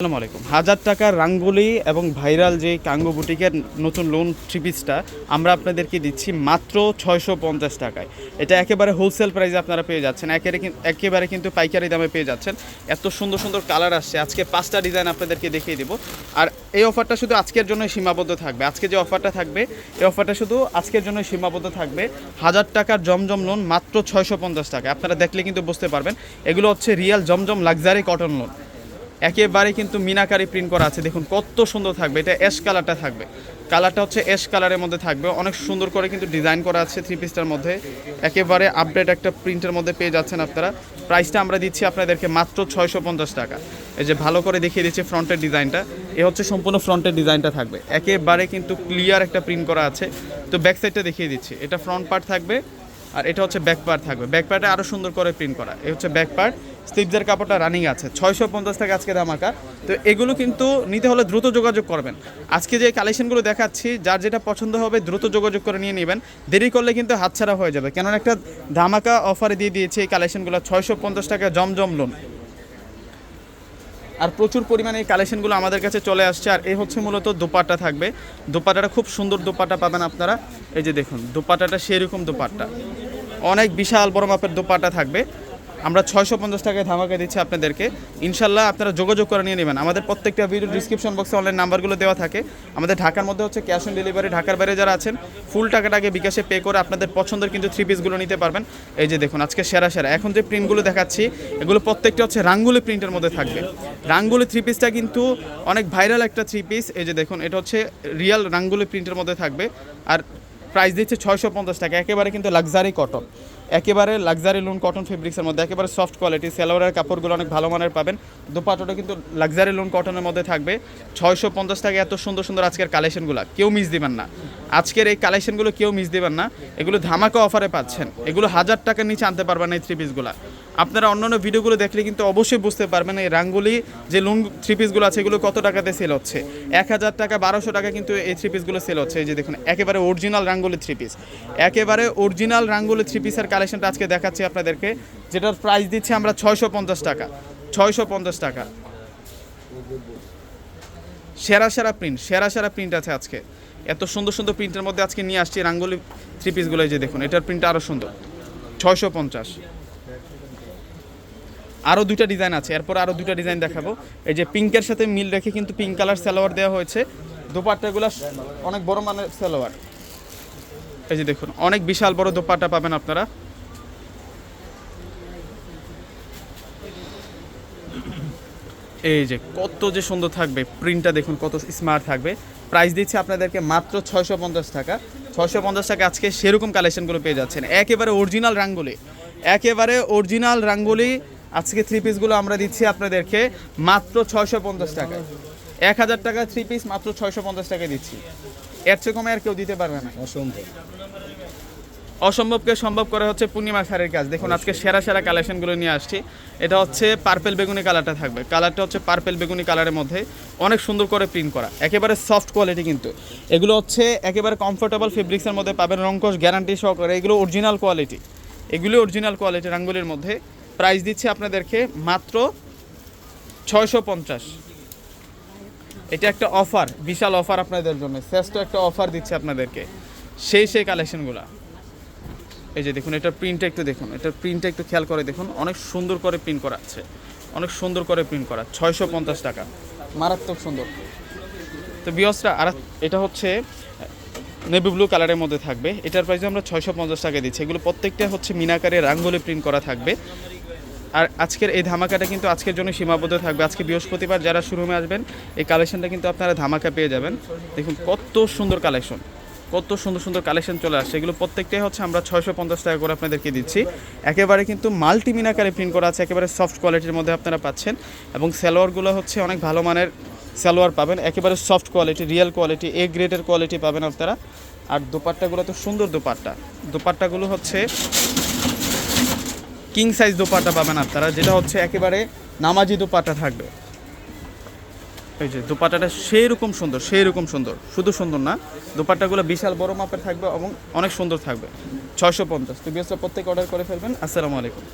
আসসালামু আলাইকুম। হাজার টাকার রাঙ্গুলি এবং ভাইরাল যে কাঙ্গো বুটিকের নতুন লোন থ্রি পিসটা আমরা আপনাদেরকে দিচ্ছি মাত্র ছয়শো পঞ্চাশ টাকায়। এটা একেবারে হোলসেল প্রাইসে আপনারা পেয়ে যাচ্ছেন। একেবারে একেবারে কিন্তু পাইকারি দামে পেয়ে যাচ্ছেন। এত সুন্দর সুন্দর কালার আসছে। আজকে পাঁচটা ডিজাইন আপনাদেরকে দেখিয়ে দেবো। আর এই অফারটা শুধু আজকের জন্য সীমাবদ্ধ থাকবে। আজকে যে অফারটা থাকবে, এই অফারটা শুধু আজকের জন্য সীমাবদ্ধ থাকবে। হাজার টাকার জমজম লোন মাত্র ছয়শো পঞ্চাশ টাকা আপনারা দেখলে কিন্তু বুঝতে পারবেন, এগুলো হচ্ছে রিয়েল জমজম লাক্সারি কটন লোন একেবারে কিন্তু মিনাকারি প্রিন্ট করা আছে। দেখুন কত সুন্দর থাকবে। এটা অ্যাশ কালারটা থাকবে। কালারটা হচ্ছে অ্যাশ কালারের মধ্যে থাকবে। অনেক সুন্দর করে কিন্তু ডিজাইন করা আছে থ্রি পিসটার মধ্যে। একেবারে আপডেট একটা প্রিন্টের মধ্যে পেয়ে যাচ্ছেন আপনারা। প্রাইসটা আমরা দিচ্ছি আপনাদেরকে মাত্র ছয়শো পঞ্চাশ টাকা। এই যে ভালো করে দেখিয়ে দিচ্ছি ফ্রন্টের ডিজাইনটা এ হচ্ছে সম্পূর্ণ ফ্রন্টের ডিজাইনটা থাকবে। একেবারে কিন্তু ক্লিয়ার একটা প্রিন্ট করা আছে। তো ব্যাক সাইডটা দেখিয়ে দিচ্ছি। এটা ফ্রন্ট পার্ট থাকবে আর এটা হচ্ছে ব্যাক পার্ট থাকবে। ব্যাক পার্টে আরও সুন্দর করে প্রিন্ট করা। এই হচ্ছে ব্যাক পার্ট স্লিপসের কাপড়টা রানিং আছে। ছয়শো পঞ্চাশ টাকা আজকে দাম ধামাকা। তো এগুলো কিন্তু নিতে হলে দ্রুত যোগাযোগ করবেন। আজকে যে কালেকশনগুলো দেখাচ্ছি, যার যেটা পছন্দ হবে দ্রুত যোগাযোগ করে নিয়ে নেবেন। দেরি করলে কিন্তু হাতছাড়া হয়ে যাবে। কেননা একটা ধামাকা অফারে দিয়ে দিয়েছে এই কালেকশনগুলো ছয়শো পঞ্চাশ টাকা জমজম লোন আর প্রচুর পরিমাণে এই কালেকশনগুলো আমাদের কাছে চলে আসছে। আর এই হচ্ছে মূলত দোপাট্টা থাকবে। দোপাট্টাটা খুব সুন্দর দোপাট্টা পাবেন আপনারা। এই যে দেখুন, দোপাট্টাটা সেরকম দোপাট্টা। অনেক বিশাল বড় মাপের দোপাট্টা থাকবে। আমরা ছয়শো পঞ্চাশ টাকায় ধামাকা দিচ্ছি আপনাদেরকে। ইনশাল্লাহ আপনারা যোগাযোগ করে নিয়ে নেবেন। আমাদের প্রত্যেকটা ভিডিও ডিসক্রিপশন বক্সে অনলাইন নাম্বারগুলো দেওয়া থাকে। আমাদের ঢাকার মধ্যে হচ্ছে ক্যাশ অন ডেলিভারি ঢাকার বাইরে যারা আছেন ফুল টাকাটাকে বিকাশে পে করে আপনাদের পছন্দের কিন্তু থ্রি পিসগুলো নিতে পারবেন। এই যে দেখুন, আজকে সেরা সেরা। এখন যে প্রিন্টগুলো দেখাচ্ছি, এগুলো প্রত্যেকটা হচ্ছে রাঙ্গুলি প্রিন্টের মধ্যে থাকবে। রাঙ্গুলি থ্রি পিসটা কিন্তু অনেক ভাইরাল একটা থ্রি পিস এই যে দেখুন, এটা হচ্ছে রিয়াল রাঙ্গুলি প্রিন্টের মধ্যে থাকবে। আর প্রাইস দিচ্ছে ছয়শো পঞ্চাশ টাকা। একেবারে কিন্তু লাক্সারি কটন একেবারে লাক্সারি লোন কটন ফেব্রিক্সের মধ্যে, একেবারে সফট কোয়ালিটি সেলোয়ারের কাপড়গুলো অনেক ভালো মানের পাবেন। দুপাটোটা কিন্তু লাক্সারি লুন কটনের মধ্যে থাকবে। ছয়শো পঞ্চাশ টাকা এত সুন্দর সুন্দর আজকের কালেকশনগুলো কেউ মিস দিবেন না। আজকের এই কালেকশনগুলো কেউ মিস দিবেন না। এগুলো ধামাকা অফারে পাচ্ছেন। এগুলো হাজার টাকার নিচে আনতে পারবেন এই থ্রি পিসগুলো আপনারা অন্যান্য ভিডিওগুলো দেখলে কিন্তু অবশ্যই বুঝতে পারবেন এই রাঙ্গুলি, যে লোন থ্রি পিসগুলো আছে, এগুলো কত টাকাতে সেল হচ্ছে। এক হাজার টাকা, বারোশো টাকা কিন্তু এই থ্রি পিসগুলো সেল হচ্ছে। এই যে দেখুন, একেবারে অরিজিনাল রাঙ্গুলি থ্রি পিস একেবারে অরিজিনাল রাঙ্গুলি থ্রি পিসের কালেকশনটা আজকে দেখাচ্ছি আপনাদেরকে, যেটার প্রাইস দিচ্ছি আমরা ছয়শো পঞ্চাশ টাকা। ছয়শো পঞ্চাশ টাকা। সেরা সেরা প্রিন্ট সেরা সেরা প্রিন্ট আছে আজকে। এত সুন্দর সুন্দর প্রিন্টের মধ্যে আজকে নিয়ে আসছি রাঙ্গুলি থ্রি পিসগুলো যে দেখুন, এটার প্রিন্ট আরও সুন্দর। ছয়শো পঞ্চাশ। আরও দুইটা ডিজাইন আছে। এরপর আরও দুইটা ডিজাইন দেখাবো। এই যে পিঙ্কের সাথে মিল রেখে কিন্তু পিঙ্ক কালার সালোয়ার দেওয়া হয়েছে। দোপাট্টাগুলো অনেক বড় মানের সালোয়ার। এই যে দেখুন, অনেক বিশাল বড় দোপাট্টা পাবেন আপনারা। এই যে কত যে সুন্দর থাকবে প্রিন্টটা দেখুন কত স্মার্ট থাকবে। প্রাইস দিচ্ছে আপনাদেরকে মাত্র ছয়শো পঞ্চাশ টাকা। ছয়শো পঞ্চাশ টাকা আজকে সেরকম কালেকশনগুলো পেয়ে যাচ্ছেন। একেবারে অরিজিনাল রাঙ্গুলি। একেবারে অরিজিনাল রাঙ্গুলি আজকে থ্রি পিসগুলো আমরা দিচ্ছি আপনাদেরকে মাত্র ছয়শো পঞ্চাশ টাকায়। এক হাজার টাকা থ্রি পিস মাত্র ছয়শো পঞ্চাশ টাকায় দিচ্ছি। এর চেয়ে কমে আর কেউ দিতে পারবে না। অসম্ভব। অসম্ভবকে সম্ভব করা হচ্ছে পূর্ণিমা শাড়ির কাজ। দেখুন আজকে সেরা সেরা কালেকশনগুলো নিয়ে আসছি। এটা হচ্ছে পার্পেল বেগুনি কালারটা থাকবে। কালারটা হচ্ছে পার্পেল বেগুনি কালারের মধ্যে অনেক সুন্দর করে প্রিন্ট করা। একেবারে সফট কোয়ালিটি কিন্তু। এগুলো হচ্ছে একেবারে কমফোর্টেবল ফেব্রিক্সের মধ্যে পাবেন রঙ্কশ গ্যারান্টি সহকারে। এগুলো অরিজিনাল কোয়ালিটি এগুলো অরিজিনাল কোয়ালিটি রাঙ্গুলির মধ্যে প্রাইস দিচ্ছে আপনাদেরকে মাত্র ছয়শো পঞ্চাশ। এটা একটা অফার, বিশাল অফার আপনাদের জন্য। শ্রেষ্ঠ একটা অফার দিচ্ছে আপনাদেরকে। সেই সেই কালেকশনগুলো। এই যে দেখুন, এটার প্রিন্টটা একটু দেখুন। এটার প্রিন্টটা একটু খেয়াল করে দেখুন। অনেক সুন্দর করে প্রিন্ট করা আছে। অনেক সুন্দর করে প্রিন্ট করা। ছয়শো পঞ্চাশ টাকা। মারাত্মক সুন্দর। তো বিয়সটা আর এটা হচ্ছে নেভি ব্লু কালারের মধ্যে থাকবে। এটার প্রাইস আমরা ছয়শো পঞ্চাশ টাকা দিচ্ছি। এগুলো প্রত্যেকটা হচ্ছে মিনাকারে, রাঙ্গলি প্রিন্ট করা থাকবে। আর আজকের এই ধামাকাটা কিন্তু আজকের জন্য সীমাবদ্ধ থাকবে। আজকে বৃহস্পতিবার যারা শোরুমে আসবেন, এই কালেকশনটা কিন্তু আপনারা ধামাকা পেয়ে যাবেন। দেখুন কত সুন্দর কালেকশন কত সুন্দর সুন্দর কালেকশন চলে আসছে। এগুলো প্রত্যেকটাই হচ্ছে আমরা ছয়শো পঞ্চাশ টাকা করে আপনাদেরকে দিচ্ছি। একেবারে কিন্তু মাল্টি মিনাকারে প্রিন্ট করা আছে, একেবারে সফট কোয়ালিটির মধ্যে আপনারা পাচ্ছেন। এবং সালোয়ারগুলো হচ্ছে অনেক ভালো মানের সালোয়ার পাবেন। একেবারে soft quality real quality A গ্রেডের কোয়ালিটি পাবেন আপনারা। আর দোপাট্টাগুলো তো সুন্দর দোপাট্টা। দোপাট্টাগুলো হচ্ছে কিং সাইজ দোপাট্টা পাবেন আপনারা, যেটা হচ্ছে একেবারে নামাজি দোপাট্টা থাকবে। এই যে দোপাট্টাটা সেই রকম সুন্দর সেই রকম সুন্দর। শুধু সুন্দর না দোপাট্টাগুলো বিশাল বড় মাপের থাকবে এবং অনেক সুন্দর থাকবে। ছয়শো পঞ্চাশ। তো বিএসটা প্রত্যেকে অর্ডার করে ফেলবেন। আসসালামু আলাইকুম।